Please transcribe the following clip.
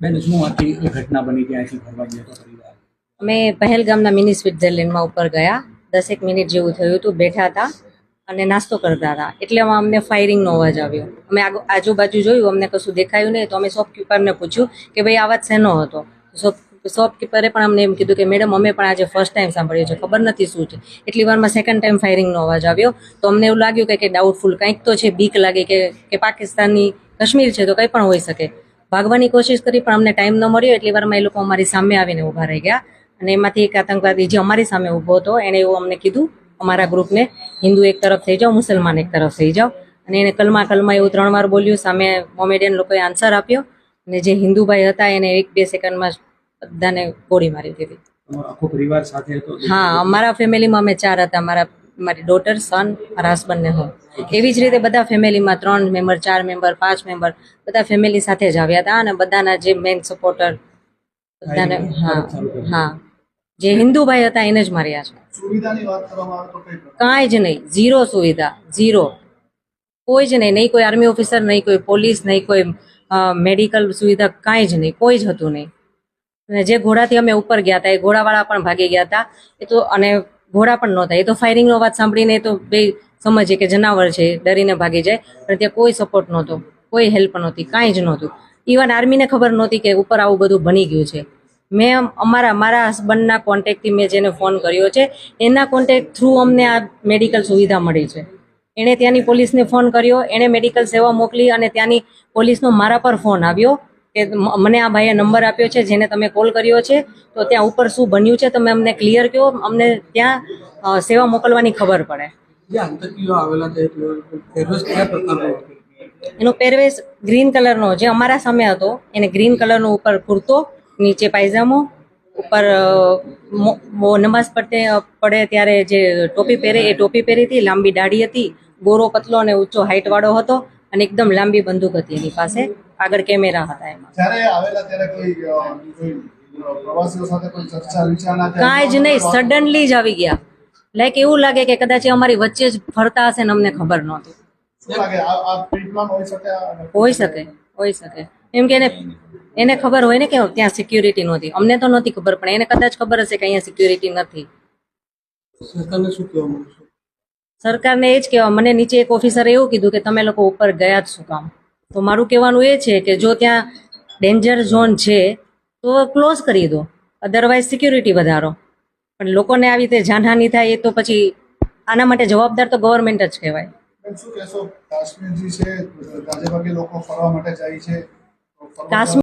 બેન, શું આખી એ ઘટના બની ગયા તો પરિવાર? અમે પહેલગામના મિની સ્વિટ્ઝરલેન્ડમાં ઉપર ગયા. દસેક મિનિટ જેવું થયું હતું, બેઠા હતા અને નાસ્તો કરતા હતા. એટલે અમને ફાયરિંગનો અવાજ આવ્યો. અમે આજુબાજુ જોયું, અમને કશું દેખાયું નહીં. તો અમે શોપકીપરને પૂછ્યું કે ભાઈ અવાજ શેનો હતો? શોપકીપરે પણ અમને એમ કીધું કે, મેડમ, અમે પણ આજે ફર્સ્ટ ટાઈમ સાંભળ્યું છે ખબર નથી શું છે. એટલી વારમાં સેકન્ડ ટાઈમ ફાયરિંગનો અવાજ આવ્યો. તો અમને એવું લાગ્યું કે ડાઉટફુલ કંઈક તો છે, બીક લાગે કે કે પાકિસ્તાનની કાશ્મીર છે તો કંઈ પણ હોઈ શકે. ભાગવાની કોશિશ કરી પણ અમને ટાઈમ ન મળ્યો. એટલી વારમાં એ લોકો અમારી સામે આવીને ઊભા રહી ગયા. અને એમાંથી એક આતંકવાદી જે અમારી સામે ઊભો હતો એણે એવું અમને કીધું અમારા ગ્રુપને હિન્દુ એક તરફ થઈ જાઓ મુસલમાન એક તરફ થઈ જાઓ. અને એને કલમા કલમા એવું ત્રણ વાર બોલ્યું. સામે કોમેડિયન લોકોએ આન્સર આપ્યો. અને જે હિન્દુભાઈ હતા એને એક બે સેકન્ડમાં બધાને ગોળી મારી દીધી. હા અમારા ફેમિલીમાં અમે ચાર હતા. મારા મારી ડોટર સન મારા હસબન્ડ હું. એવી જ રીતે બધા ફેમિલીમાં ત્રણ મેમ્બર ચાર મેમ્બર પાંચ મેમ્બર બધા ફેમિલી સાથે જ આવ્યા હતા અને બધાના જે મેઇન સપોર્ટર બધાને હા હા. જે હિન્દુભાઈ હતા એને જ માર્યા છે. કાંઈ જ નહીં. ઝીરો સુવિધા. ઝીરો કોઈ જ નહીં. નહીં કોઈ આર્મી ઓફિસર નહીં કોઈ પોલીસ નહીં કોઈ મેડિકલ સુવિધા કાંઈ જ નહીં. કોઈ જ હતું નહીં. અને જે ઘોડાથી અમે ઉપર ગયા હતા એ ઘોડાવાળા પણ ભાગી ગયા હતા. એ તો અને ઘોડા પણ નહોતા એ તો ફાયરિંગનો અવાજ સાંભળીને તો બે સમજે કે જનાવર છે, ડરીને ભાગી જાય. પણ ત્યાં કોઈ સપોર્ટ નહોતો, કોઈ હેલ્પ નહોતી, કાંઈ જ નહોતું. ઇવન આર્મીને ખબર નહોતી કે ઉપર આવું બધું બની ગયું છે. મેં અમારા, મારા હસબન્ડના કોન્ટેક્ટથી મેં જેને ફોન કર્યો છે, એના કોન્ટેક્ટ થ્રુ અમને આ મેડિકલ સુવિધા મળી છે. એણે ત્યાંની પોલીસને ફોન કર્યો, એણે મેડિકલ સેવા મોકલી અને ત્યાંની પોલીસનો મારા પર ફોન આવ્યો. કે મને આ ભાઈએ નંબર આપ્યો છે જેને તમે કોલ કર્યો છે તો ત્યાં ઉપર શું બન્યું છે તમે અમને ક્લિયર કહો અમને ત્યાં સેવા મોકલવાની ખબર પડે. એનો પહેરવેશ ગ્રીન કલરનો જે અમારા સામે હતો એને ગ્રીન કલરનો ઉપર કુર્તો નીચે પાયજામો ઉપર નમાઝ પડતે પડે ત્યારે જે ટોપી પહેરે એ ટોપી પહેરી હતી લાંબી દાઢી હતી ગોરો પતલો અને ઊંચો હાઈટ વાળો હતો અને એકદમ લાંબી બંદૂક હતી એની પાસે. આગળ કેમેરા હતા એમાં? જ્યારે આવેલા ત્યારે કોઈ અ, કોઈ અ, પ્રવાસીઓ સાથે કોઈ ચર્ચા વિચારણા કાંઈ જ નહીં સડનલી જ આવી ગયા. લાઈક એવું લાગે કે કદાચ અમારી વચ્ચે જ ફરતા હશે ને અમને ખબર નહોતી. શું લાગે? આ આ પ્રિન્ટમાં હોઈ શકે? હોઈ શકે હોઈ એમ કે એને એને ખબર હોય ને કે ત્યાં સિક્યુરિટી નહોતી. અમને તો નહોતી ખબર પણ એને કદાચ ખબર હશે કે અહીંયા સિક્યુરિટી નથી. સરકારને શું કહેવા સરકારને એ જ કહેવા મને નીચે એક ઓફિસરે એવું કીધું કે તમે લોકો ઉપર ગયા જ શું કામ? તો મારું કહેવાનું એ છે કે જો ત્યાં ડેન્જર ઝોન છે તો ક્લોઝ કરી દો. અધરવાઇઝ સિક્યુરિટી વધારો. પણ લોકોને આવી રીતે જાનહાનિ થાય એ તો પછી આના માટે જવાબદાર તો ગવર્મેન્ટ જ કહેવાય. બેન, શું કહેશો? કાશ્મીર જે છે ગાજે લોકો ફરવા માટે જાય છે કાશ્મીર